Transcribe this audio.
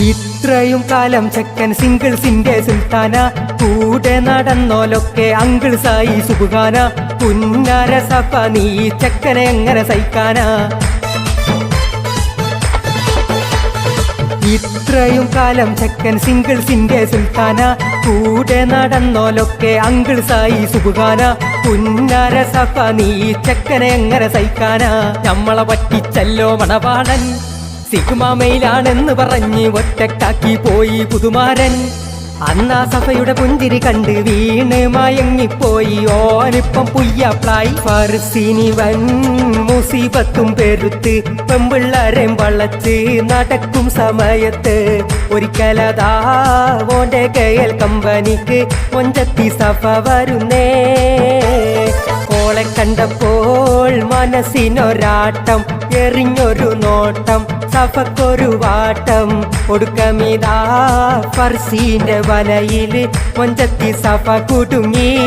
ഇത്രയും കാലം ചെക്കൻ സിംഗിൾസിന്റെ സുൽത്താന. കൂടെ നടന്നോലൊക്കെ അങ്കിൾ സായി സുഖാന പുന്നാര സഫ നീ ചെക്കനെ എങ്ങനെ സഹിക്കാനാ? ഇത്രയും കാലം ചെക്കൻ സിംഗിൾസിന്റെ സുൽത്താന. കൂടെ നടന്നോലൊക്കെ അങ്കിൾ സായി സുഖാന പുന്നാര സഫ നീ ചെക്കനെ എങ്ങനെ സഹിക്കാനാ? നമ്മളെ പറ്റിച്ചല്ലോ മണവാളൻ. സിഗ്മാമയിലാണെന്ന് പറഞ്ഞ് ഒറ്റക്കാക്കി പോയി പുതുമാരൻ. അന്നാ സഭയുടെ പുഞ്ചിരി കണ്ട് വീണ് മയങ്ങിപ്പോയി. ഓനിപ്പം പുയ്യാപ്ലായി പറസിനി വൻ മുസീബത്തും പെരുത്ത് പെമ്പിള്ളാരെ വളച്ച് നടക്കും സമയത്ത്. ഒരിക്കലതാ ഓന്റെ കയൽ കമ്പനിക്ക് കൊഞ്ചത്തി സഭ വരുന്നേ. ഓളെ കണ്ടപ്പോൾ മനസ്സിനൊരാട്ടം എറിഞ്ഞൊരു നോട്ടം സഫക്കൊരു വാട്ടം. ഒടുക്കമിതാ ഫർസീന്റെ വലയിൽ മൊഞ്ചത്തി സഫ കുടുങ്ങി.